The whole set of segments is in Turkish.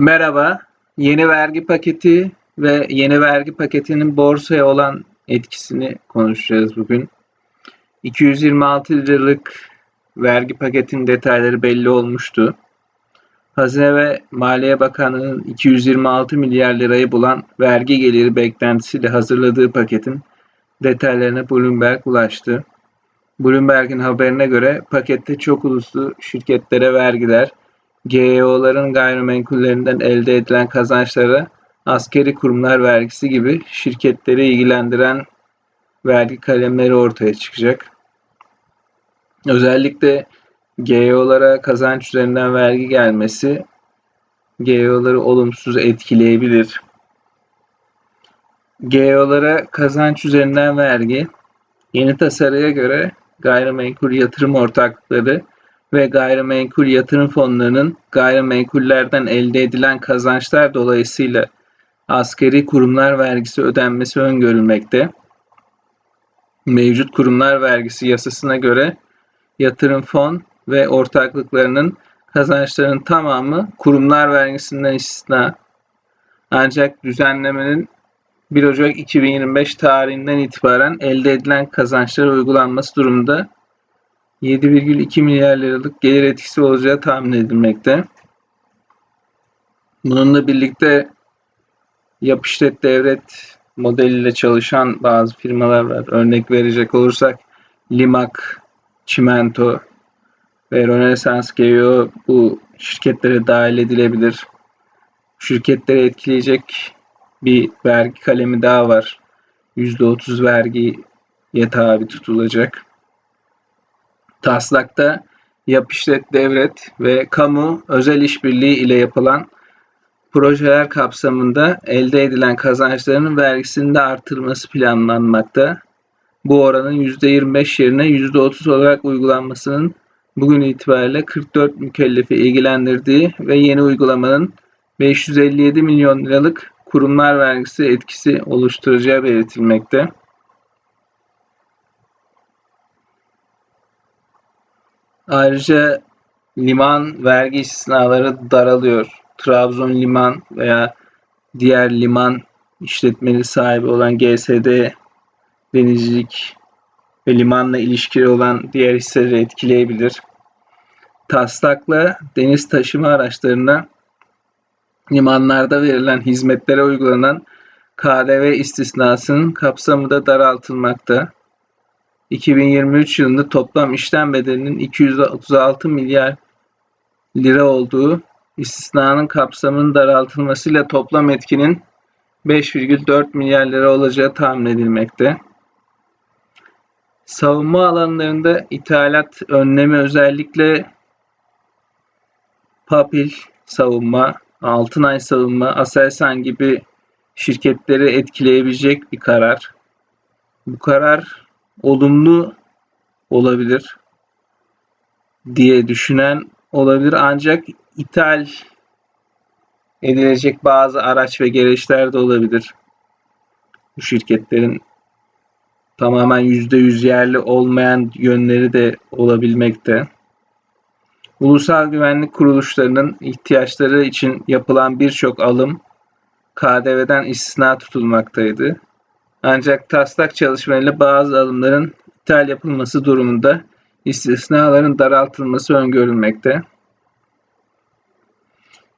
Merhaba. Yeni vergi paketi ve yeni vergi paketinin borsaya olan etkisini konuşacağız bugün. 226 liralık vergi paketinin detayları belli olmuştu. Hazine ve Maliye Bakanlığı'nın 226 milyar lirayı bulan vergi geliri beklentisiyle hazırladığı paketin detaylarına Bloomberg ulaştı. Bloomberg'in haberine göre pakette çok uluslu şirketlere vergiler, GEO'ların gayrimenkullerinden elde edilen kazançlara askeri kurumlar vergisi gibi şirketleri ilgilendiren vergi kalemleri ortaya çıkacak. Özellikle GEO'lara kazanç üzerinden vergi gelmesi GEO'ları olumsuz etkileyebilir. GEO'lara kazanç üzerinden vergi yeni tasarıya göre gayrimenkul yatırım ortaklıkları ve gayrimenkul yatırım fonlarının gayrimenkullerden elde edilen kazançlar dolayısıyla askeri kurumlar vergisi ödenmesi öngörülmekte. Mevcut kurumlar vergisi yasasına göre yatırım fon ve ortaklıklarının kazançlarının tamamı kurumlar vergisinden istisna. Ancak düzenlemenin 1 Ocak 2025 tarihinden itibaren elde edilen kazançlara uygulanması durumunda 7,2 milyar liralık gelir etkisi olacağı tahmin edilmekte. Bununla birlikte yap işlet devlet modeliyle çalışan bazı firmalar var. Örnek verecek olursak Limak, Çimento ve Rönesans GEO bu şirketlere dahil edilebilir. Şirketleri etkileyecek bir vergi kalemi daha var. %30 vergiye tabi tutulacak. Taslakta yap işlet devlet ve kamu özel işbirliği ile yapılan projeler kapsamında elde edilen kazançların vergisinin de artırılması planlanmakta. Bu oranın %25 yerine %30 olarak uygulanmasının bugün itibariyle 44 mükellefi ilgilendirdiği ve yeni uygulamanın 557 milyon liralık kurumlar vergisi etkisi oluşturacağı belirtilmekte. Ayrıca liman vergi istisnaları daralıyor. Trabzon liman veya diğer liman işletmeli sahibi olan GSD denizcilik ve limanla ilişkili olan diğer hisseleri etkileyebilir. Taslakla deniz taşıma araçlarına limanlarda verilen hizmetlere uygulanan KDV istisnasının kapsamı da daraltılmakta. 2023 yılında toplam işlem bedelinin 236 milyar lira olduğu istisnanın kapsamının daraltılmasıyla toplam etkinin 5,4 milyar lira olacağı tahmin edilmekte. Savunma alanlarında ithalat önlemi özellikle Papil savunma, Altınay savunma, Aselsan gibi şirketleri etkileyebilecek bir karar. Bu karar olumlu olabilir diye düşünen olabilir ancak ithal edilecek bazı araç ve gereçler de olabilir. Bu şirketlerin tamamen %100 yerli olmayan yönleri de olabilmekte. Ulusal güvenlik kuruluşlarının ihtiyaçları için yapılan birçok alım KDV'den istisna tutulmaktaydı. Ancak taslak çalışmalarıyla bazı alımların ithal yapılması durumunda istisnaların daraltılması öngörülmekte.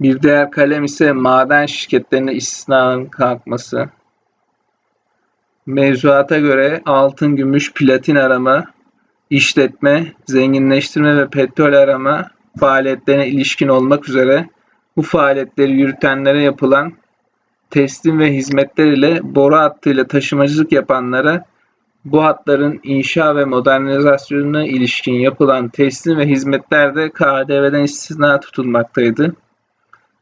Bir diğer kalem ise maden şirketlerine istisnanın kalkması. Mevzuata göre altın, gümüş, platin arama, işletme, zenginleştirme ve petrol arama faaliyetlerine ilişkin olmak üzere bu faaliyetleri yürütenlere yapılan teslim ve hizmetler ile boru hattıyla taşımacılık yapanlara bu hatların inşa ve modernizasyonuna ilişkin yapılan teslim ve hizmetler de KDV'den istisna tutulmaktaydı.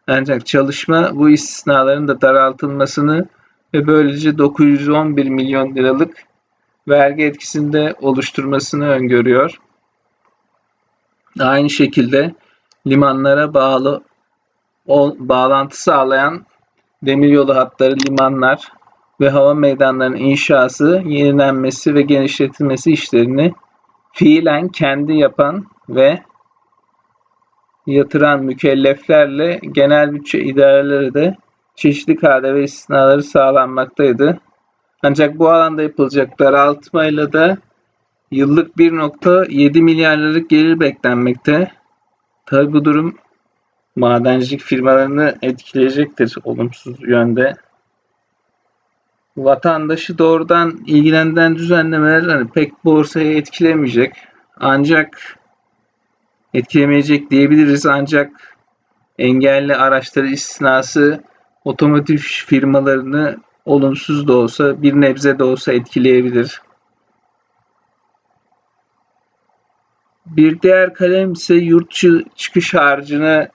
Ancak çalışma bu istisnaların da daraltılmasını ve böylece 911 milyon liralık vergi etkisinde oluşturmasını öngörüyor. Aynı şekilde limanlara bağlı o, bağlantı sağlayan demiryolu hatları, limanlar ve hava meydanlarının inşası, yenilenmesi ve genişletilmesi işlerini fiilen kendi yapan ve yatıran mükelleflerle genel bütçe idareleri de çeşitli KDV istisnaları sağlanmaktaydı. Ancak bu alanda yapılacak daraltmayla da yıllık 1.7 milyar liralık gelir beklenmekte. Tabi bu durum madencilik firmalarını etkileyecektir olumsuz yönde. Vatandaşı doğrudan ilgilendiren düzenlemeler hani pek borsayı etkilemeyecek. Ancak etkilemeyecek diyebiliriz ancak engelli araçları istisnası otomotiv firmalarını olumsuz da olsa bir nebze de olsa etkileyebilir. Bir diğer kalem ise yurt çıkış harcını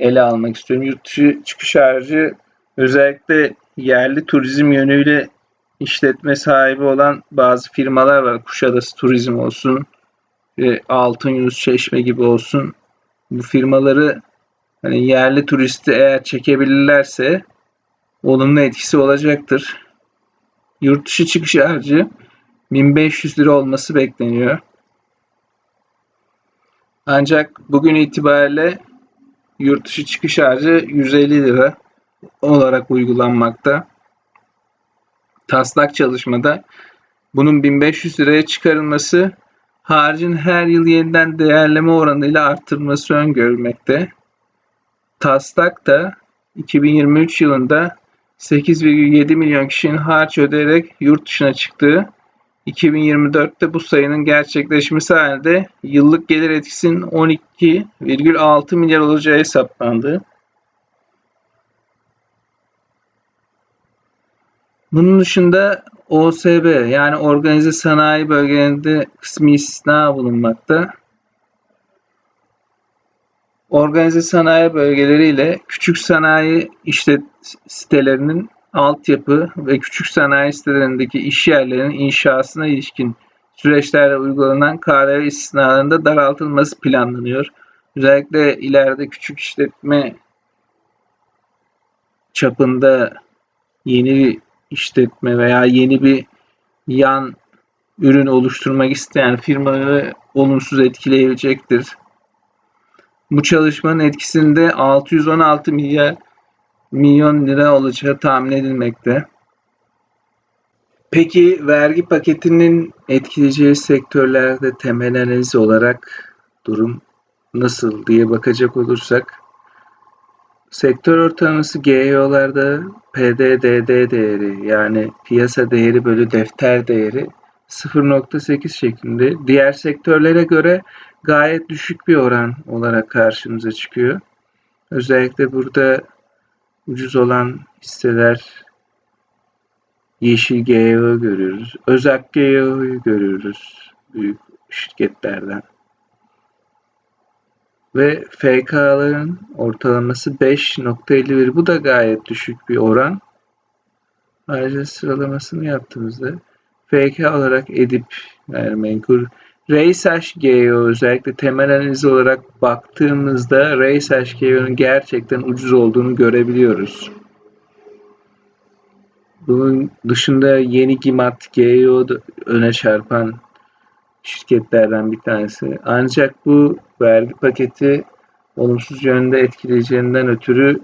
ele almak istiyorum. Yurt dışı çıkış harcı özellikle yerli turizm yönüyle işletme sahibi olan bazı firmalar var. Kuşadası Turizm olsun, ve Altın Yunus Çeşme gibi olsun. Bu firmaları hani yerli turisti eğer çekebilirlerse olumlu etkisi olacaktır. Yurt dışı çıkış harcı 1500 lira olması bekleniyor. Ancak bugün itibariyle yurt dışı çıkış harcı 150 lira olarak uygulanmakta. Taslak çalışmada bunun 1500 liraya çıkarılması harcın her yıl yeniden değerleme oranıyla arttırılması öngörülmekte. Taslak da 2023 yılında 8,7 milyon kişinin harç ödeyerek yurt dışına çıktığı 2024'te bu sayının gerçekleşmesi halinde yıllık gelir etkisinin 12,6 milyar olacağı hesaplandı. Bunun dışında OSB yani organize sanayi bölgelerinde kısmi istisna bulunmakta. Organize sanayi bölgeleriyle küçük sanayi işlet sitelerinin altyapı ve küçük sanayi sitelerindeki iş yerlerinin inşasına ilişkin süreçlerle uygulanan KDV istisnalarında daraltılması planlanıyor. Özellikle ileride küçük işletme çapında yeni işletme veya yeni bir yan ürün oluşturmak isteyen firmaları olumsuz etkileyebilecektir. Bu çalışmanın etkisinde 616 milyar milyon lira olacağı tahmin edilmekte. Peki vergi paketinin etkileyeceği sektörlerde temel analiz olarak durum nasıl diye bakacak olursak sektör ortalaması GEO'larda PDDD değeri yani piyasa değeri bölü defter değeri 0.8 şeklinde diğer sektörlere göre gayet düşük bir oran olarak karşımıza çıkıyor. Özellikle burada ucuz olan hisseler Yeşil GEO görüyoruz. Özak GEO'yu görüyoruz büyük şirketlerden. Ve FK'ların ortalaması 5.51. Bu da gayet düşük bir oran. Ayrıca sıralamasını yaptığımızda FK olarak Edip gayrimenkul Raysash GEO özellikle temel analiz olarak baktığımızda Raysash GEO'nun gerçekten ucuz olduğunu görebiliyoruz. Bunun dışında yeni Gimat GEO öne çarpan şirketlerden bir tanesi. Ancak bu vergi paketi olumsuz yönde etkileyeceğinden ötürü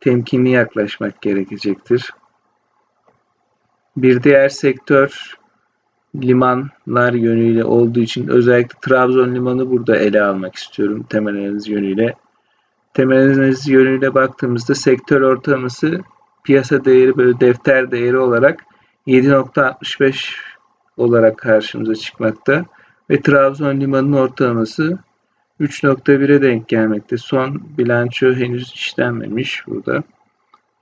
temkinli yaklaşmak gerekecektir. Bir diğer sektör limanlar yönüyle olduğu için özellikle Trabzon limanı burada ele almak istiyorum temel analiz yönüyle. Temel analiz yönüyle baktığımızda sektör ortalaması piyasa değeri böyle defter değeri olarak 7.65 olarak karşımıza çıkmakta ve Trabzon limanının ortalaması 3.1'e denk gelmekte. Son bilanço henüz işlenmemiş burada.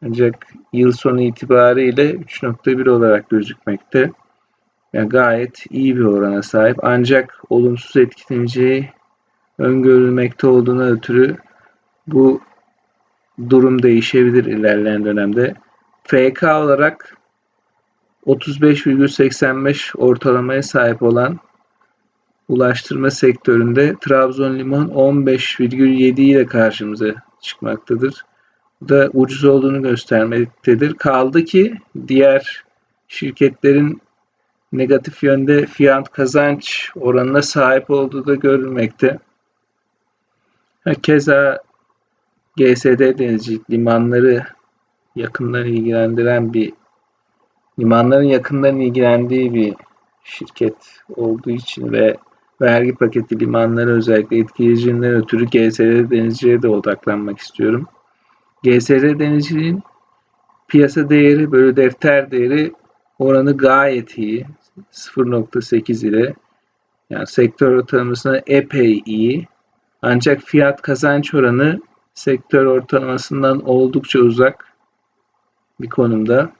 Ancak yıl sonu itibariyle 3.1 olarak gözükmekte. Yani gayet iyi bir orana sahip. Ancak olumsuz etkileneceği öngörülmekte olduğuna ötürü bu durum değişebilir ilerleyen dönemde. FK olarak 35,85 ortalamaya sahip olan ulaştırma sektöründe Trabzon Liman 15,7 ile karşımıza çıkmaktadır. Bu da ucuz olduğunu göstermektedir. Kaldı ki diğer şirketlerin negatif yönde fiyat kazanç oranına sahip olduğu da görülmekte. Keza GSD denizcilik limanları yakından ilgilendiren bir limanların yakından ilgilendiği bir şirket olduğu için ve vergi paketi limanları özellikle etkileyiciliğinden ötürü GSD denizciliğe de odaklanmak istiyorum. GSD denizciliğin piyasa değeri bölü defter değeri oranı gayet iyi. 0.8 ile yani sektör ortalamasına epey iyi. Ancak fiyat kazanç oranı sektör ortalamasından oldukça uzak bir konumda.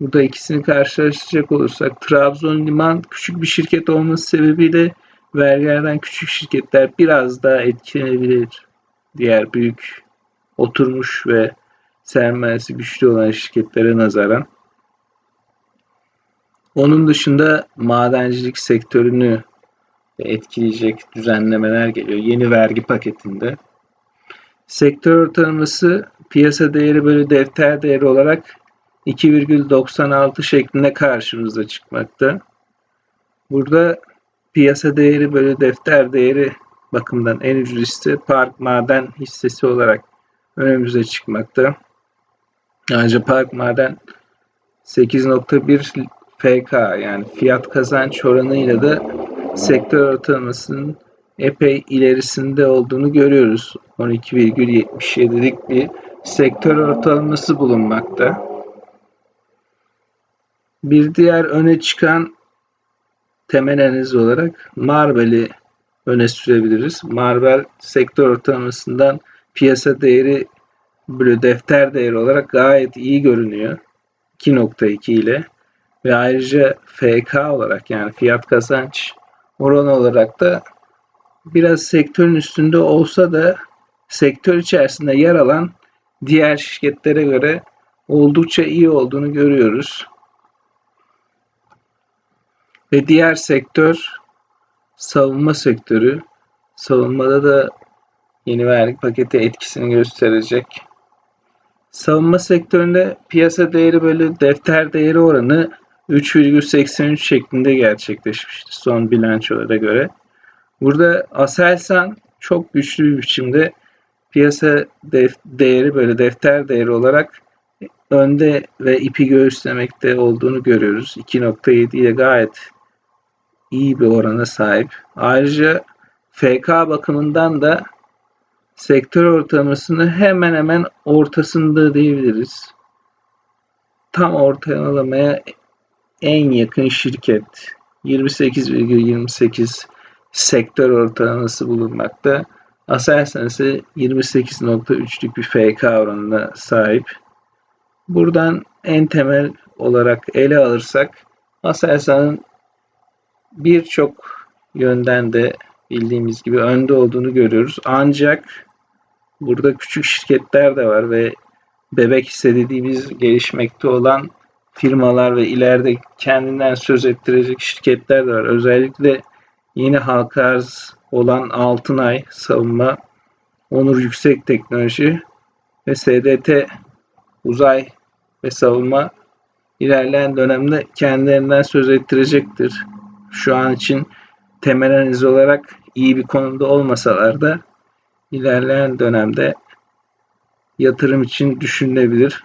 Burada ikisini karşılaştıracak olursak Trabzon Liman küçük bir şirket olması sebebiyle vergilerden küçük şirketler biraz daha etkilenebilir. Diğer büyük oturmuş ve sermayesi güçlü olan şirketlere nazaran. Onun dışında madencilik sektörünü etkileyecek düzenlemeler geliyor yeni vergi paketinde. Sektör ortalaması piyasa değeri bölü defter değeri olarak 2,96 şeklinde karşımıza çıkmakta. Burada piyasa değeri bölü defter değeri bakımından en hisse Park Maden hissesi olarak önümüze çıkmakta. Ayrıca Park Maden 8.1 FK yani fiyat kazanç oranıyla da sektör ortalamasının epey ilerisinde olduğunu görüyoruz. 12,77'lik bir sektör ortalaması bulunmakta. Bir diğer öne çıkan temel analiz olarak Marvel'i öne sürebiliriz. Marvel sektör ortalamasından piyasa değeri bölü defter değeri olarak gayet iyi görünüyor. 2.2 ile ve ayrıca FK olarak yani fiyat kazanç oranı olarak da biraz sektörün üstünde olsa da sektör içerisinde yer alan diğer şirketlere göre oldukça iyi olduğunu görüyoruz. Ve diğer sektör savunma sektörü. Savunmada da yeni vergi paketi etkisini gösterecek. Savunma sektöründe piyasa değeri bölü defter değeri oranı 3,83 şeklinde gerçekleşmişti son bilançolara göre. Burada Aselsan çok güçlü bir biçimde piyasa değeri böyle defter değeri olarak önde ve ipi göğüslemekte olduğunu görüyoruz. 2.7 ile gayet iyi bir orana sahip. Ayrıca FK bakımından da sektör ortalamasının hemen hemen ortasında diyebiliriz. Tam ortalamaya en yakın şirket 28,28 sektör ortalaması bulunmakta. Aselsan ise 28.3'lük bir FK oranına sahip. Buradan en temel olarak ele alırsak Aselsan'ın birçok yönden de bildiğimiz gibi önde olduğunu görüyoruz. Ancak burada küçük şirketler de var ve bebek hisse gelişmekte olan firmalar ve ileride kendinden söz ettirecek şirketler de var. Özellikle yeni halka arz olan Altınay Savunma, Onur Yüksek Teknoloji ve SDT Uzay ve Savunma ilerleyen dönemde kendilerinden söz ettirecektir. Şu an için temel analiz olarak iyi bir konumda olmasalar da ilerleyen dönemde yatırım için düşünülebilir.